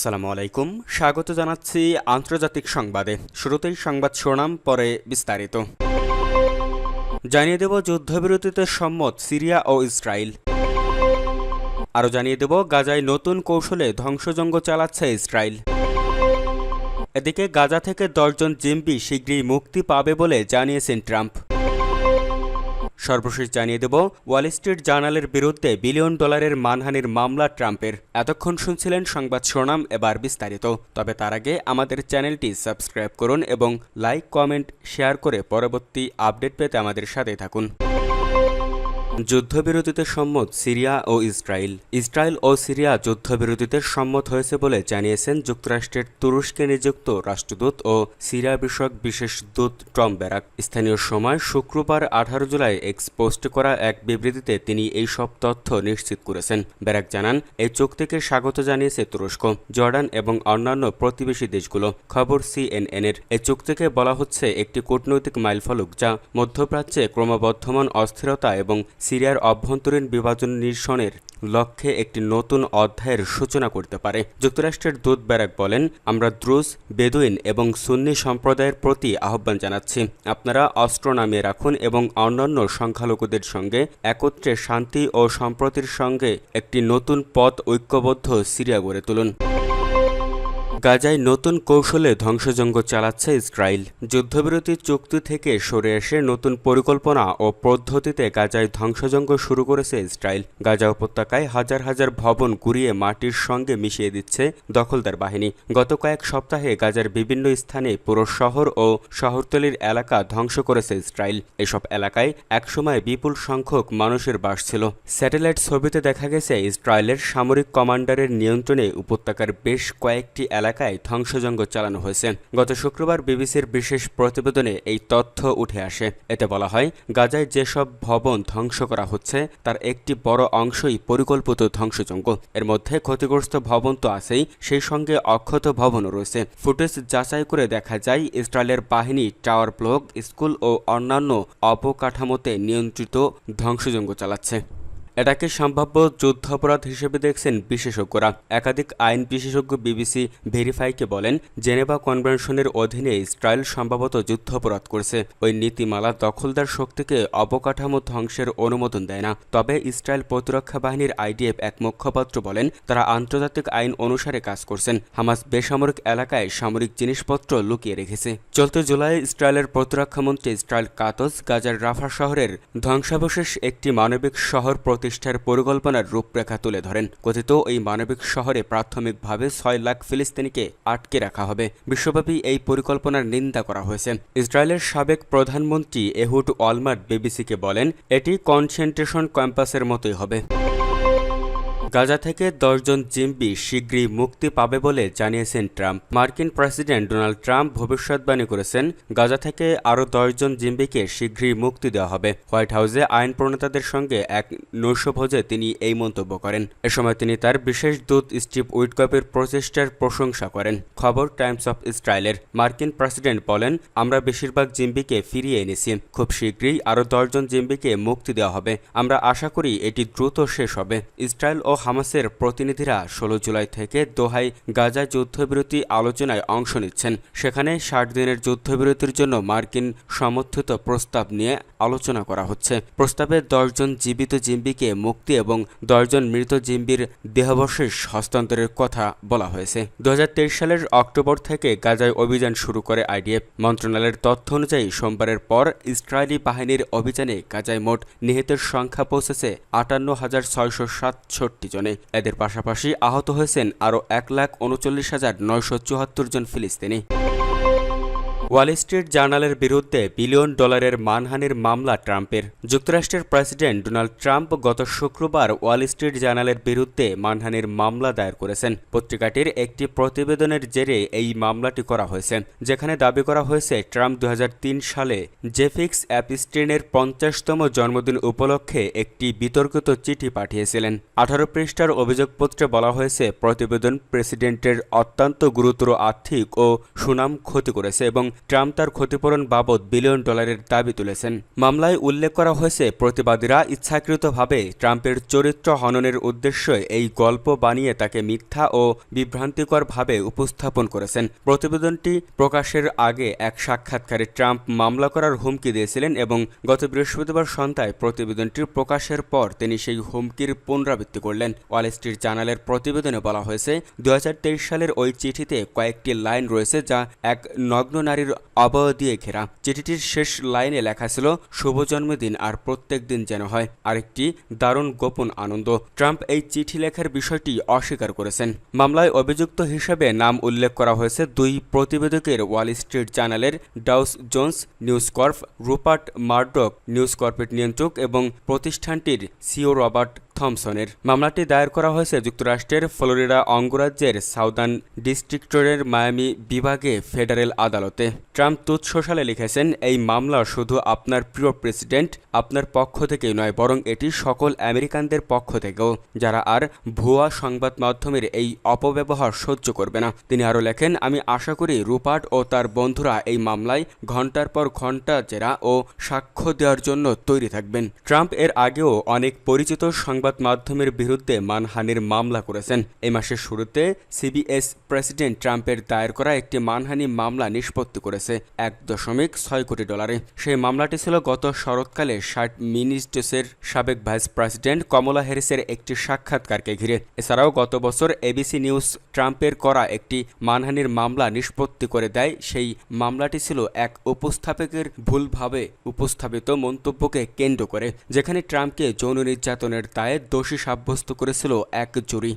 আসসালামু আলাইকুম। স্বাগত জানাচ্ছি আন্তর্জাতিক সংবাদে। শুরুতেই সংবাদ শিরোনাম, পরে বিস্তারিত। জানিয়ে দেব যুদ্ধবিরতিতে সম্মত সিরিয়া ও ইসরায়েল। আরও জানিয়ে দেব গাজায় নতুন কৌশলে ধ্বংসযজ্ঞ চালাচ্ছে ইসরায়েল। এদিকে গাজা থেকে দশজন জিম্বি শীঘ্রই মুক্তি পাবে বলে জানিয়েছেন ট্রাম্প। সর্বশেষ জানিয়ে দেব, ওয়াল স্ট্রিট জার্নালের বিরুদ্ধে বিলিয়ন ডলারের মানহানির মামলা ট্রাম্পের। এতক্ষণ শুনছিলেন সংবাদ শিরোনাম এবার বিস্তারিত। তবে তার আগে আমাদের চ্যানেলটি সাবস্ক্রাইব করুন এবং লাইক, কমেন্ট, শেয়ার করে পরবর্তী আপডেট পেতে আমাদের সাথে থাকুন। যুদ্ধবিরতিতে সম্মত সিরিয়া ও ইসরায়েল। ইসরায়েল ও সিরিয়া যুদ্ধবিরতিতে সম্মত হয়েছে বলে জানিয়েছেন যুক্তরাষ্ট্রের তুরস্কে নিযুক্ত রাষ্ট্রদূত ও সিরিয়া বিষয়ক বিশেষ দূত টম ব্যারাক। স্থানীয় সময় শুক্রবার আঠারো জুলাই এক্স পোস্ট করা এক বিবৃতিতে তিনি এই সব তথ্য নিশ্চিত করেছেন। ব্যারাক জানান এই চুক্তিকে স্বাগত জানিয়েছে তুরস্ক, জর্ডান এবং অন্যান্য প্রতিবেশী দেশগুলো। খবর সিএনএন এর। এই চুক্তিকে বলা হচ্ছে, একটি কূটনৈতিক মাইলফলক যা মধ্যপ্রাচ্যে ক্রমবর্ধমান অস্থিরতা এবং সিরিয়ার অভ্যন্তরীণ বিভাজন নিরসনের লক্ষ্যে একটি নতুন অধ্যায়ের সূচনা করতে পারে। যুক্তরাষ্ট্রের দূত ব্যারাক বলেন, আমরা দ্রুজ, বেদুইন এবং সুন্নি সম্প্রদায়ের প্রতি আহ্বান জানাচ্ছি। আপনারা অস্ত্র নামিয়ে রাখুন এবং অন্যান্য সংখ্যালঘুদের সঙ্গে একত্রে শান্তি ও সম্প্রতির সঙ্গে একটি নতুন পথ ঐক্যবদ্ধ সিরিয়া গড়ে তুলুন। গাজায় নতুন কৌশলে ধ্বংসযজ্ঞ চালাচ্ছে ইসরায়েল। যুদ্ধবিরতি চুক্তি থেকে সরে এসে নতুন পরিকল্পনা ও পদ্ধতিতে গাজায় ধ্বংসযজ্ঞ শুরু করেছে ইসরায়েল। গাজা উপত্যকায় হাজার হাজার ভবন গুড়িয়ে মাটির সঙ্গে মিশিয়ে দিচ্ছে দখলদার বাহিনী। গত কয়েক সপ্তাহে গাজার বিভিন্ন স্থানে পুরো শহর ও শহরতলির এলাকা ধ্বংস করেছে ইসরায়েল। এসব এলাকায় একসময় বিপুল সংখ্যক মানুষের বাস ছিল। স্যাটেলাইট ছবিতে দেখা গেছে, ইসরায়েলের সামরিক কমান্ডারের নিয়ন্ত্রণে উপত্যকার বেশ কয়েকটি এলাকা এলাকায় ধ্বংসযজ্ঞ চালানো হয়েছে। গত শুক্রবার বিবিসির বিশেষ প্রতিবেদনে এই তথ্য উঠে আসে। এতে বলা হয়, গাজায় যেসব ভবন ধ্বংস করা হচ্ছে, তার একটি বড় অংশই পরিকল্পিত ধ্বংসযজ্ঞ এর মধ্যে ক্ষতিগ্রস্ত ভবন তো আছেই, সেই সঙ্গে অক্ষত ভবনও রয়েছে। ফুটেজ যাচাই করে দেখা যায়, ইসরায়েলের বাহিনী টাওয়ার ব্লক, স্কুল ও অন্যান্য অবকাঠামোতে নিয়ন্ত্রিত ধ্বংসযজ্ঞ চালাচ্ছে। এটাকে সম্ভাব্য যুদ্ধাপরাধ হিসেবে দেখছেন বিশেষজ্ঞরা। একাধিক আইন বিশেষজ্ঞ বিবিসি ভেরিফাইকে বলেন, জেনেভা কনভেনশনের অধীনে ইসরায়েল সম্ভবত যুদ্ধাপরাধ করেছে। ওই নীতিমালা দখলদার শক্তিকে অবকাঠামো ধ্বংসের অনুমোদন দেয় না। তবে ইসরায়েল প্রতিরক্ষা বাহিনীর আইডিএফ এক মুখপাত্র বলেন, তারা আন্তর্জাতিক আইন অনুসারে কাজ করছেন। হামাস বেসামরিক এলাকায় সামরিক জিনিসপত্র লুকিয়ে রেখেছে। চলতি জুলাই ইসরায়েলের প্রতিরক্ষামন্ত্রী ইসরায়েল কাতজ গাজার রাফা শহরের ধ্বংসাবশেষ একটি মানবিক শহর প্রতিষ্ঠার পরিকল্পনার রূপরেখা তুলে ধরেন। কথিত এই মানবিক শহরে প্রাথমিকভাবে ছয় লাখ ফিলিস্তিনিকে আটকে রাখা হবে। বিশ্বব্যাপী এই পরিকল্পনার নিন্দা করা হয়েছে। ইসরায়েলের সাবেক প্রধানমন্ত্রী এহুড অলমার্ট বিবিসিকে বলেন, এটি কনসেন্ট্রেশন ক্যাম্পাসের মতোই হবে। গাজা থেকে দশজন জিম্বি শীঘ্রই মুক্তি পাবে বলে জানিয়েছেন ট্রাম্প। মার্কিন প্রেসিডেন্ট ডোনাল্ড ট্রাম্প ভবিষ্যৎবাণী করেছেন, গাজা থেকে আরও দশজন জিম্বিকে শীঘ্রই মুক্তি দেওয়া হবে। হোয়াইট হাউসে আইন প্রণেতাদের সঙ্গে এক নৈশভোজে তিনি এই মন্তব্য করেন। এ সময় তিনি তার বিশেষ দূত স্টিভ উইটকপের প্রচেষ্টার প্রশংসা করেন। খবর টাইমস অফ ইসরায়েলের। মার্কিন প্রেসিডেন্ট বলেন, আমরা বেশিরভাগ জিম্বিকে ফিরিয়ে এনেছি। খুব শীঘ্রই আরও দশজন জিম্বিকে মুক্তি দেওয়া হবে। আমরা আশা করি এটি দ্রুত শেষ হবে। ইসরায়েল ও হামাসের প্রতিনিধিরা ষোলো জুলাই থেকে দোহাই গাজা যুদ্ধবিরতি আলোচনায় অংশ নিচ্ছেন। সেখানে ষাট দিনের যুদ্ধবিরতির জন্য মার্কিন সমর্থিত প্রস্তাব নিয়ে আলোচনা করা হচ্ছে। প্রস্তাবে দশজন জীবিত জিম্বিকে মুক্তি এবং দশজন মৃত জিম্বির দেহাবশেষ হস্তান্তরের কথা বলা হয়েছে। দু হাজার তেইশ সালের অক্টোবর থেকে গাজায় অভিযান শুরু করে আইডিএফ। মন্ত্রণালয়ের তথ্য অনুযায়ী সোমবারের পর ইসরায়েলি বাহিনীর অভিযানে গাজায় মোট নিহতের সংখ্যা পৌঁছেছে আটান্ন হাজার ছয়শো সাতষট্টি জনে এদের পাশাপাশি আহত হয়েছেন আরও এক লাখ উনচল্লিশ হাজার নয়শো চুয়াত্তর জন ফিলিস্তিনি। ওয়াল স্ট্রিট জার্নালের বিরুদ্ধে বিলিয়ন ডলারের মানহানির মামলা ট্রাম্পের। যুক্তরাষ্ট্রের প্রেসিডেন্ট ডোনাল্ড ট্রাম্প গত শুক্রবার ওয়াল স্ট্রিট জার্নালের বিরুদ্ধে মানহানির মামলা দায়ের করেছেন। পত্রিকাটির একটি প্রতিবেদনের জেরে এই মামলাটি করা হয়েছে, যেখানে দাবি করা হয়েছে, ট্রাম্প দু হাজার তিন সালে জেফিক্স অ্যাপিস্টিনের পঞ্চাশতম জন্মদিন উপলক্ষে একটি বিতর্কিত চিঠি পাঠিয়েছিলেন। আঠারো পৃষ্ঠার অভিযোগপত্রে বলা হয়েছে, প্রতিবেদন প্রেসিডেন্টের অত্যন্ত গুরুতর আর্থিক ও সুনাম ক্ষতি করেছে এবং ট্রাম্প তার ক্ষতিপূরণ বাবদ বিলিয়ন ডলারের দাবি তুলেছেন। মামলায় উল্লেখ করা হয়েছে, প্রতিবাদীরা ইচ্ছাকৃতভাবে ট্রাম্পের চরিত্র হননের উদ্দেশ্যে এই গল্প বানিয়ে তাকে মিথ্যা ও বিভ্রান্তিকরভাবে উপস্থাপন করেছেন। প্রতিবেদনটি প্রকাশের আগে এক সাক্ষাৎকারে ট্রাম্প মামলা করার হুমকি দিয়েছিলেন এবং গত বৃহস্পতিবার সন্ধ্যায় প্রতিবেদনটি প্রকাশের পর তিনি সেই হুমকির পুনরাবৃত্তি করলেন। ওয়াল স্ট্রিট জার্নালের প্রতিবেদনে বলা হয়েছে দু হাজার তেইশ সালের ওই চিঠিতে কয়েকটি লাইন রয়েছে যা এক নগ্ন নারীর অবয় দিয়ে ঘেরা। চিঠিটির শেষ লাইনে লেখা ছিল, শুভ জন্মদিন আর প্রত্যেক দিন যেন হয়। আরেকটি, দারুণ গোপন আনন্দ। ট্রাম্প এই চিঠি লেখার বিষয়টি অস্বীকার করেছেন। মামলায় অভিযুক্ত হিসেবে নাম উল্লেখ করা হয়েছে দুই প্রতিবেদকের ওয়াল স্ট্রিট চ্যানেলের Dow Jones, News Corp, Rupert Murdoch, News কর্পের নিয়ন্ত্রক এবং প্রতিষ্ঠানটির সিও রবার্ট থমসনের। মামলাটি দায়ের করা হয়েছে যুক্তরাষ্ট্রের ফ্লোরিডা অঙ্গরাজ্যের সাউদার্ন ডিস্ট্রিক্টরের মায়ামি বিভাগে ফেডারেল আদালতে। ট্রাম্প তুৎ সোশ্যালে লিখেছেন, এই মামলা শুধু আপনার প্রিয় প্রেসিডেন্ট, আপনার পক্ষ থেকেই নয়, বরং এটি সকল আমেরিকানদের পক্ষ থেকেও। যারা আর ভুয়া সংবাদ মাধ্যমের এই অপব্যবহার সহ্য করবে না। তিনি আরও লেখেন, আমি আশা করি রুপার্ট ও তার বন্ধুরা এই মামলায় ঘণ্টার পর ঘণ্টা জেরা ও সাক্ষ্য দেওয়ার জন্য তৈরি থাকবেন। ট্রাম্প এর আগেও অনেক পরিচিত সংবাদ মাধ্যমের বিরুদ্ধে মানহানির মামলা করেছেন। এই মাসের শুরুতে সিবিএস প্রেসিডেন্ট ট্রাম্পের দায়ের করা একটি মানহানি মামলা নিষ্পত্তি করেছে এক দশমিক ছয় কোটি ডলারে। সেই মামলাটি ছিল গত শরৎকালে ষাট মিনিস্টেসের সাবেক ভাইস প্রেসিডেন্ট কমলা হ্যারিসের একটি সাক্ষাৎকারকে ঘিরে। এছাড়াও গত বছর এবিসি নিউজ ট্রাম্পের করা একটি মানহানির মামলা নিষ্পত্তি করে দেয়। সেই মামলাটি ছিল এক উপস্থাপকের ভুলভাবে উপস্থাপিত মন্তব্যকে কেন্দ্র করে, যেখানে ট্রাম্পকে যৌন নির্যাতনের দায়ে দোষী সাব্যস্ত করেছিল এক জুরি।